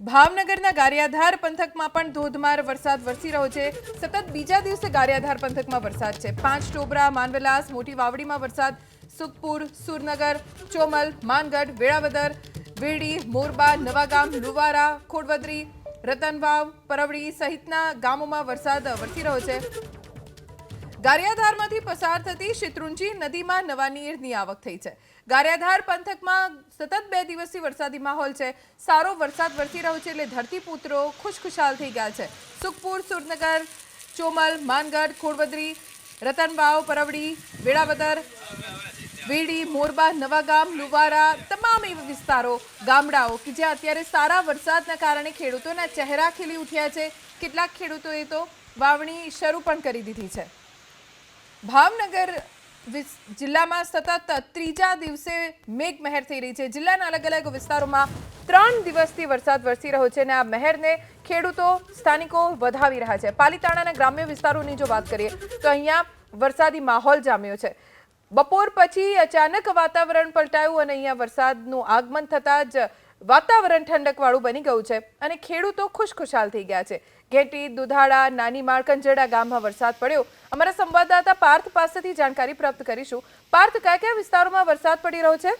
ભાવનગરના ગારિયાધાર પંથકમાં પણ ધોધમાર વરસાદ વરસી રહ્યો છે. સતત બીજા દિવસે ગારિયાધાર પંથકમાં વરસાદ છે. પાંચ ટોબરા, માનવલાસ, મોટી વાવડીમાં વરસાદ. સુખપુર, સુરનગર, ચોમલ, માનગઢ, વેળાવદર વેડી મોરબા, નવાગામ, લુવારા, ખોડવદરી, રતનવાવ, પરવડી સહિતના ગામોમાં વરસાદ વરસી રહ્યો છે. ગારિયાધારમાંથી પસાર થતી શેત્રુંજી નદીમાં નવા નીરની આવક થઈ છે. ગારિયાધાર પંથકમાં સતત બે દિવસથી વરસાદી માહોલ છે. સારો વરસાદ વરસી રહ્યો છે એટલે ધરતીપુત્રો ખુશખુશાલ થઈ ગયા છે. સુખપુર, સુરનગર, ચોમલ, માનગઢ, ખોડવદરી, રતનવાવ, પરવડી, વેળાવદર, વેડી, મોરબા, નવાગામ, લુવારા તમામ એવા વિસ્તારો, ગામડાઓ કે જ્યાં અત્યારે સારા વરસાદના કારણે ખેડૂતોના ચહેરા ખીલી ઉઠ્યા છે. કેટલાક ખેડૂતોએ તો વાવણી શરૂ પણ કરી દીધી છે. ભાવનગર જિલ્લામાં સતત ત્રીજા દિવસે મેઘમહેર થઈ રહી છે. જિલ્લાના અલગ અલગ વિસ્તારોમાં ત્રણ દિવસથી વરસાદ વરસી રહ્યો છે અને આ મહેરને ખેડૂતો, સ્થાનિકો વધાવી રહ્યા છે. પાલીતાણાના ગ્રામ્ય વિસ્તારોની જો વાત કરીએ, તો અહીંયા વરસાદી માહોલ જામ્યો છે. બપોર પછી અચાનક વાતાવરણ પલટાયું અને અહીંયા વરસાદનું આગમન થતાં જ વાતાવરણ ઠંડકવાળું બની ગયું છે અને ખેડૂતો ખુશખુશાલ થઈ ગયા છે. ઘેટી, દુધાળા, નાની માળકંજડા ગામમાં વરસાદ પડ્યો. અમારા સંવાદદાતા પાર્થ પાસેથી જાણકારી પ્રાપ્ત કરીશું. પાર્થ, કયા કયા વિસ્તારોમાં વરસાદ પડી રહ્યો છે?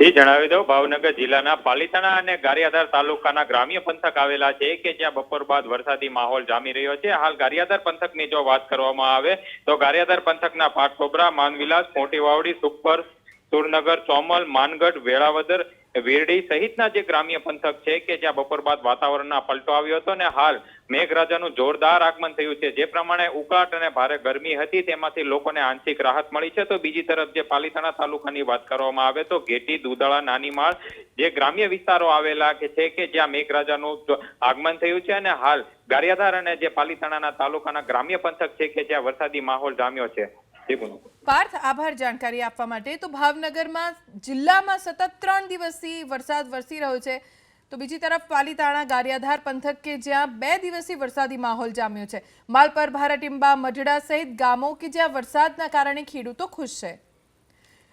એ જણાવી દઉં, ભાવનગર જિલ્લાના પાલીતાણા અને ગારિયાધાર તાલુકાના ગ્રામ્ય પંથક આવેલા છે કે જ્યાં બપોર બાદ વરસાદી માહોલ જામી રહ્યો છે. હાલ ગારિયાધાર પંથકની જો વાત કરવામાં આવે, તો ગારિયાધાર પંથકના પાટકોબરા, માનવિલાસ મોટી વાવડી સુખપર, સુરનગર, ચોમલ, માનગઢ, વેળાવદર વીરડી સહિતના જે ગ્રામ્ય પંથક છે કે જ્યાં બપોર બાદ વાતાવરણના પલટો આવ્યો હતો અને હાલ મેઘરાજાનું જોરદાર આગમન થયું છે. જે પ્રમાણે ઉકાટ અને ભારે ગરમી હતી તેમાંથી લોકોને આંશિક રાહત મળી છે. તો બીજી તરફ જે પાલીતાણા તાલુકાની વાત કરવામાં આવે તો ઘેટી દુધાળા નાનીમાળ જે ગ્રામ્ય વિસ્તારો આવેલા કે છે કે જ્યાં મેઘરાજાનું આગમન થયું છે અને હાલ ગારિયાધાર અને જે પાલીતાણાના તાલુકાના ગ્રામ્ય પંથક છે કે જ્યાં વરસાદી માહોલ જામ્યો છે. પાર્થ આભાર જાણકારી આપવા માટે. તો ભાવનગરમાં જિલ્લામાં સતત ત્રણ દિવસથી વરસાદ વરસી રહ્યો છે. તો બીજી તરફ પાલીતાણા, ગારિયાધાર પંથક કે જ્યાં બે દિવસથી વરસાદી માહોલ જામ્યો છે. માલપર, ભારાટીંબા, મઢડા સહિત ગામો કે જ્યાં વરસાદના કારણે ખેડૂતો ખુશ છે.